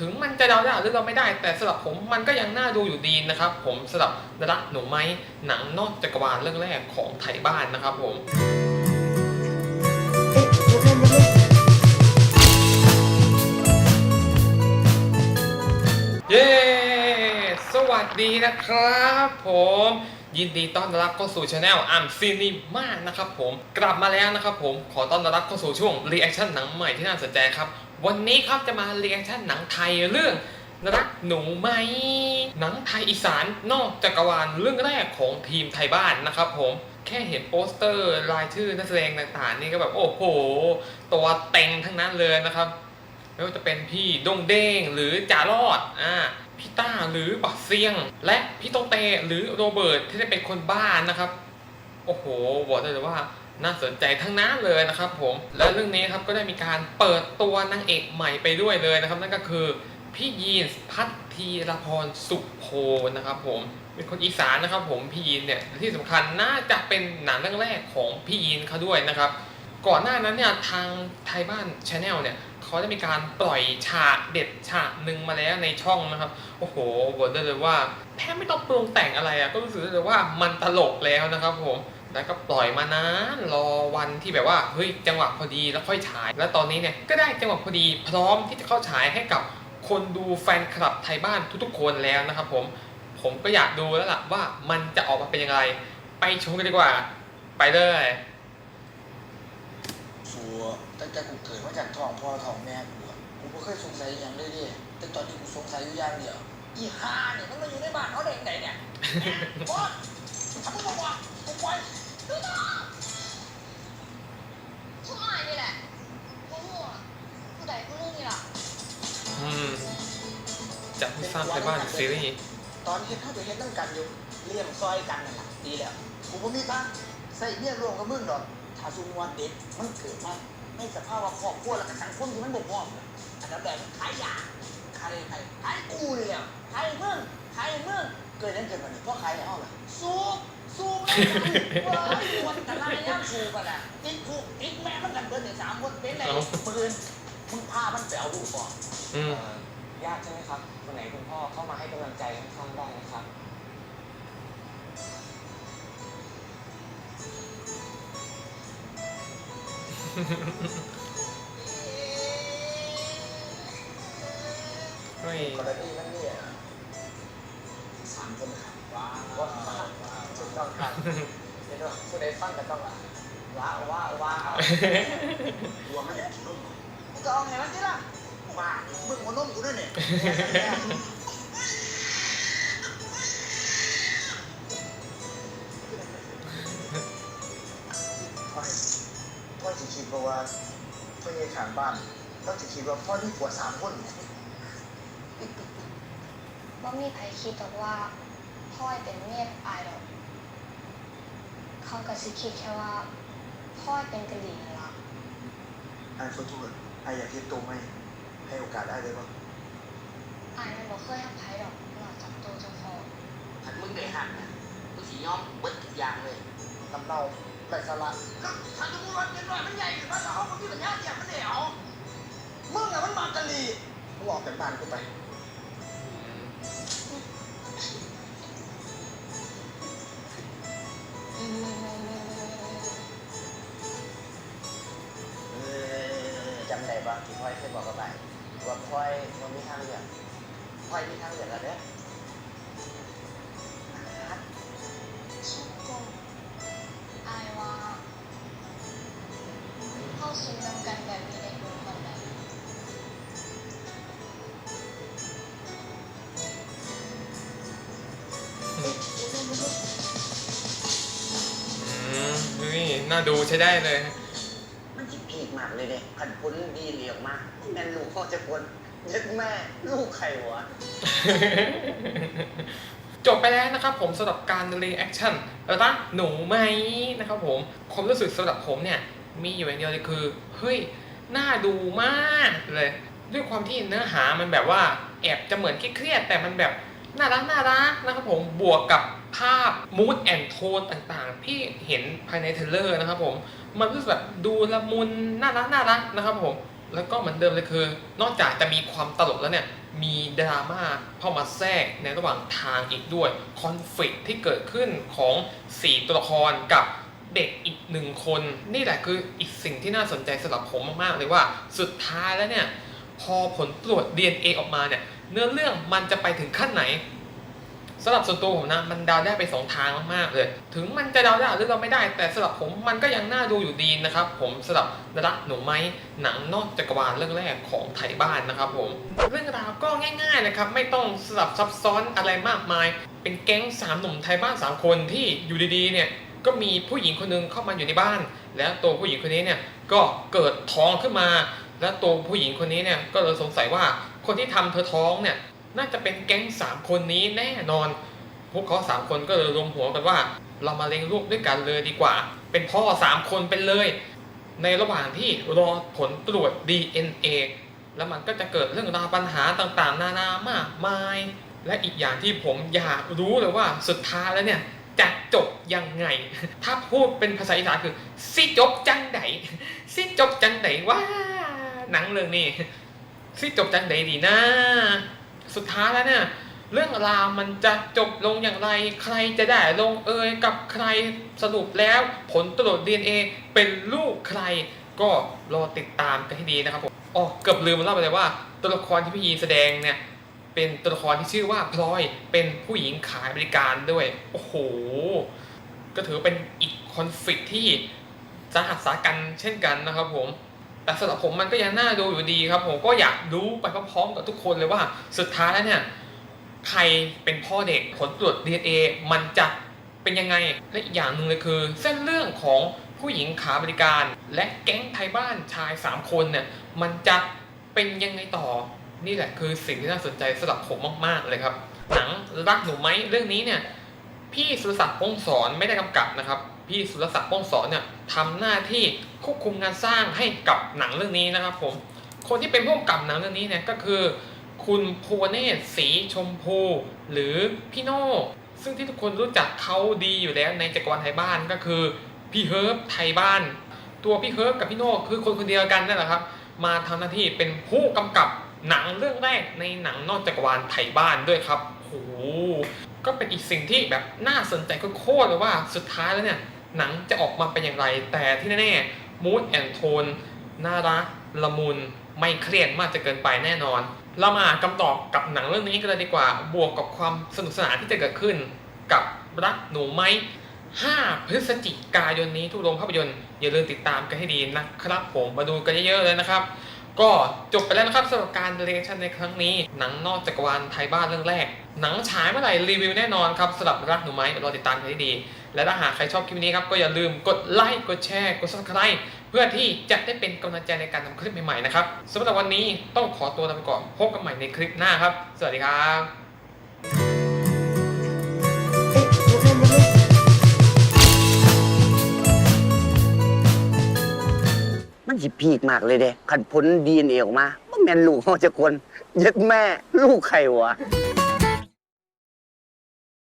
ถึงมันจะเดาได้หรือเราไม่ได้ แต่สำหรับผมมันก็ยังน่าดูอยู่ดีนะครับ ผมสำหรับรักหนูไหมหนังนอกจักรวาลเรื่องแรกของไทยบ้านนะครับผมเย้สวัสดีนะครับ ผมยินดีต้อนรับเข้าสู่ช anel อัมซีนีมานะครับผมกลับมาแล้วนะครับผมขอต้อนรับเข้าสู่ช่วงรีแอคชั่นหนังใหม่ที่น่าสนใจครับ วันนี้ครับจะมาเรีแอคชั่นหนังไทยเรื่องรักหนูไหม หนังไทยอีสานนอกจักรวาลเรื่องแรกของทีมไทยบ้านนะครับผมแค่เห็นโปสเตอร์รายชื่อนักแสดงต่างๆ นี่ก็แบบโอ้โห ตัวเต็งทั้งนั้นเลยนะครับไม่ว่าจะเป็นพี่ดงเด้งหรือจ่ารอดอ่าพี่ต้าหรือบักเซียง และพี่ตงเตหรือโรเบิร์ตที่ได้เป็นคนบ้านนะครับ โอ้โหบอกได้เลยว่า น่าสนใจทั้งนั้นเลยนะครับผมและเรื่องนี้ครับก็ได้มีการเปิดตัวนางเอกใหม่ไปด้วยเลยนะครับ นั่นก็คือพี่ยีนพัทธีรพรสุโพนะครับผมเป็นคนอีสานนะครับผมพี่ยีนเนี่ยที่สำคัญน่าจะเป็นหนังเรื่องแรกของพี่ยีนเขาด้วยนะครับ ก่อนหน้านั้นเนี่ยทางไทยบ้านชาแนลเนี่ยเขาได้มีการปล่อยฉากเด็ดฉากหนึ่งมาแล้วในช่องนะครับ โอ้โหบอกได้เลยว่าแทบไม่ต้องปรุงแต่งอะไรอะก็รู้สึกเลยว่ามันตลกแล้วนะครับผม แล้วก็ปล่อยมานานรอวันที่แบบว่าเฮ้ยจังหวะพอดีแล้วค่อยฉาย แล้วตอนนี้เนี่ยก็ได้จังหวะพอดี พร้อมที่จะเข้าฉายให้กับคนดูแฟนคลับไทยบ้านทุกๆ คนแล้วนะครับผมผมก็อยากดูแล้วล่ะว่ามันจะออกมาเป็นยังไงไปชมกันดีกว่า ไปเลยสัวตั้งแต่กูเกิดมาจากท้องพ่อท้องแม่กูอะกูไม่เคยสงสัยอหย่างเลยดิแต่ตอนนี้กูสงสัยอยู่อย่างเดียวอีห่าเนี่ยมันมาอยู่ในบ้านเขาได้ยังไงเนี่ยบอสทำไมบอกว่ากูปล่ อยดูต่อช่วงอายนี่แหละกูมั่วผู้ใดผู้นึงนี่ล่ะอืมจากผู้สร้างไทยบ้านซีรีส์ตอนเฮ็ดเท่าเดี๋ยวเฮ็ดตั้งกันอยู่เลี้ยงซอยกันนั่นแหละดีแล้วกูบ่มีตังค์ใส่เบี้ยรวมกับมึงดอกถ้าซุมวันเด็กมันเกิดมาในสภาพว่าครอบครัวแล้วก็สังคมที่มันบ่พร้อมน่ะอันดับแรกมันขายยาขายใครขายกูนี่แหละขายมึงขายมึงเกิดนั้นเกิดมาเนี่ยเพราะขายในห้องล่ะสูบ สูบแล้วกันว้ายวันตะนายย่ำสูบกันอะติดคุกติดแม่มันกันเบิดเนี่ยสามคนเป็นไงปืนมึงพามันไปเอาลูกก่อนอืมยากใช่ไหมครับวันไหนคุณพ่อเข้ามาให้กำลังใจข้างๆได้นะครับเฮ้ยกรณีนั้นเนี่ยสามคนขับว้าวว้าวว้าวถูก ต้องครับเดี๋ยวผู้ใดฟังก็ต้องว้าวว้าว้าวรวมันเนี่ยนุ่มมึงก็เอาไงมันสิล่ะมามึงหัวนมกูด้วยเนี่ยพ่อจะคิดว่าพ่อใหญ่ขางบ้านต้อจะคิดว่าพ่อที่ผัวสามคนเนี่มีใครคิดหรอกว่าพ่อเป็นเมียอายหรอก เขาก็สิคิดแค่ว่าพ่อยเป็นกะหรี่นั่นล่ะไอ้ขอโทษไอ้อยากเห็นตัวไหมให้โอกาสได้เลยป่ะอายมันบ่เคยทำไผดอกนอกจากตัวเจ้าของถ้ามึงได้หักนะมึงสิยอมเบิดทุกอย่างเลยลำเนาไรสาระก็ถ้าสมมติว่าเป็นหน่อยมันใหญ่ขึ้นมาแต่เขาคนที่สัญญาเนี่ยมันเดี่ยวมึงอะมันมากะลีมึงออกจากบ้านกูไป จำได้ปะที่พ่อยเคยบอกกับไปว่าพ่อยมันมีทางเลือกพ่อยมีทางเลือกแล้วเด้อก็อายว่าเข้าสู่นำกันแบบนี้ได้ดูคนใดอืมเฮ้ยน่าดูใช้ได้เลย มันคิดพีกมาก เลยเด้ขันพ้นดีเหลียวมากแม่นลูกพ่อจะพ้นยึดแม่ลูกใครวะ จบไปแล้วนะครับผมสำหรับการรีแอคชั่นรักหนูไหมนะครับผมความรู้สึกสำหรับผมเนี่ย มีอยู่อย่างเดียวเลยคือ เฮ้ย น่าดูมากเลย ด้วยความที่เนื้อหามันแบบว่าแอบจะเหมือนเครียดแต่มันแบบ น่ารักน่ารักนะครับผมบวกกับภาพมูดแอนโทนต่างๆ ที่เห็นภายในเทเลอร์นะครับผมมันรู้สึกแบบดูละมุนน่ารักน่ารักนะครับผมแล้วก็เหมือนเดิมเลยคือ นอกจากจะมีความตลกแล้วเนี่ยมีดราม่าเข้ามาแทรกในระหว่างทางอีกด้วยคอนฟ lict ที่เกิดขึ้นของ 4 ตัวละครกับเด็กอีกหนึ่งคน นี่แหละคืออีกสิ่งที่น่าสนใจสำหรับผมมากๆเลยว่า สุดท้ายแล้วเนี่ยพอผลตรวจ DNA ออกมาเนี่ย เนื้อเรื่องมันจะไปถึงขั้นไหนสำหรับส่วนตัวผมนะมันดาวได้ไปสองทางมากๆเลย ถึงมันจะดาวได้หรือเราไม่ได้ แต่สำหรับผมมันก็ยังน่าดูอยู่ดีนะครับผมสำหรับนรักหนูไม้หนังนอกจักรวาลเรื่องแรกของไทยบ้านนะครับผมเรื่องราวก็ง่ายๆนะครับไม่ต้องสลับซับซ้อนอะไรมากมาย เป็นแก๊งสามหนุ่มไทยบ้านสามคนที่อยู่ดีๆเนี่ยก็มีผู้หญิงคนหนึงเข้ามาอยู่ในบ้าน แล้วตัวผู้หญิงคนนี้เนี่ยก็เกิดท้องขึ้นมา แล้วตัวผู้หญิงคนนี้เนี่ยก็เลยสงสัยว่า คนที่ทำเธอท้องเนี่ยน่าจะเป็นแก๊งสามคนนี้แน่นอน พวกเขาสามคนก็เลยรวมหัวกันว่า เรามาเลี้ยงลูกด้วยกันเลยดีกว่า เป็นพ่อสามคนเป็นเลย ในระหว่างที่รอผลตรวจ DNA แล้วมันก็จะเกิดเรื่องราวปัญหาต่างๆ นานามากมาย และอีกอย่างที่ผมอยากรู้เลยว่าสุดท้ายแล้วเนี่ยจะจบยังไง ถ้าพูดเป็นภาษาอีสานคือสิจบจังไดสิจบจังไดว่าหนังเรื่องนี้ สิจบจังไดดีนะสุดท้ายแล้วเนี่ยเรื่องราวมันจะจบลงอย่างไร ใครจะได้ลงเอยกับใครสรุปแล้วผลตรวจ DNA เป็นลูกใคร ก็รอติดตามกันให้ดีนะครับผมอ๋อเกือบลืมมาเล่าไปเลยว่าตัวละครที่พี่ยีแสดงเนี่ยเป็นตัวละครที่ชื่อว่าพลอยเป็นผู้หญิงขายบริการด้วย โอ้โห ก็ถือเป็นอีกคอนฟ lict ที่สาหัสสากันเช่นกันนะครับผม แต่สำหรับผมมันก็ยังน่าดูอยู่ดีครับ ผมก็อยากรู้ไปพร้อมๆกับทุกคนเลยว่าสุดท้ายแล้วเนี่ยใครเป็นพ่อเด็กผลตรวจ DNA มันจะเป็นยังไง และอีกอย่างหนึ่งเลยคือ เส้นเรื่องของผู้หญิงขาบริการ และแก๊งไทยบ้านชาย 3 คนเนี่ยมันจะเป็นยังไงต่อ นี่แหละคือสิ่งที่น่าสนใจสำหรับผมมาก ๆ เลยครับ หนังรักหนูไหมเรื่องนี้เนี่ย พี่สุรศักดิ์ป้องสอนไม่ได้กำกับนะครับ พี่สุรศักดิ์ป้องสอนเนี่ยทำหน้าที่ควบคุมงานสร้างให้กับหนังเรื่องนี้นะครับผมคนที่เป็นผู้กำกับหนังเรื่องนี้เนี่ยก็คือ คุณภูวเนศสีชมพู หรือพี่โน่ซึ่งที่ทุกคนรู้จักเขาดีอยู่แล้วในจักรวาลไทยบ้านก็คือพี่เฮิร์บไทยบ้าน ตัวพี่เฮิร์บกับพี่โน่คือคนคนเดียวกันนั่นแหละครับ มาทำหน้าที่เป็นผู้กำกับหนังเรื่องแรกในหนังนอกจักรวาลไทยบ้านด้วยครับโหก็เป็นอีกสิ่งที่แบบน่าสนใจโคตรเลยว่าสุดท้ายแล้วเนี่ย หนังจะออกมาเป็นอย่างไร แต่ที่แน่ๆมูดแอนโทนน่ารักละมุนไม่เครียดมากจะเกินไปแน่นอน เรามาคำตอบกับหนังเรื่องนี้กันเลยดีกว่า บวกกับความสนุกสนานที่จะเกิดขึ้น กับรักหนูไหม 5 พฤศจิกายนนี้ทุกโรงภาพยนตร์อย่าลืมติดตามกันให้ดีนะครับผมมาดูกันเยอะๆเลยนะครับ ก็จบไปแล้วนะครับสำหรับการเรียนชั่นในครั้งนี้ หนังนอกจักรวาลไทยบ้านเรื่องแรก หนังฉายเมื่อไหร่รีวิวแน่นอนครับสำหรับรักหนูไหมรอติดตามกันให้ดี และถ้าหากใครชอบคลิปนี้ครับก็อย่าลืมกดไลค์กดแชร์กด subscribe เพื่อที่จะได้เป็นกำลังใจในการทำคลิปใหม่ๆนะครับสำหรับวันนี้ต้องขอตัวลาไปก่อนพบกันใหม่ในคลิปหน้าครับ สวัสดีครับมันสิพีกมากเลยเด้ขันผลดีเอ็นเอออกมาบ่แม่นลูกเขาจะคน เย็ดแม่ลูกใครวะ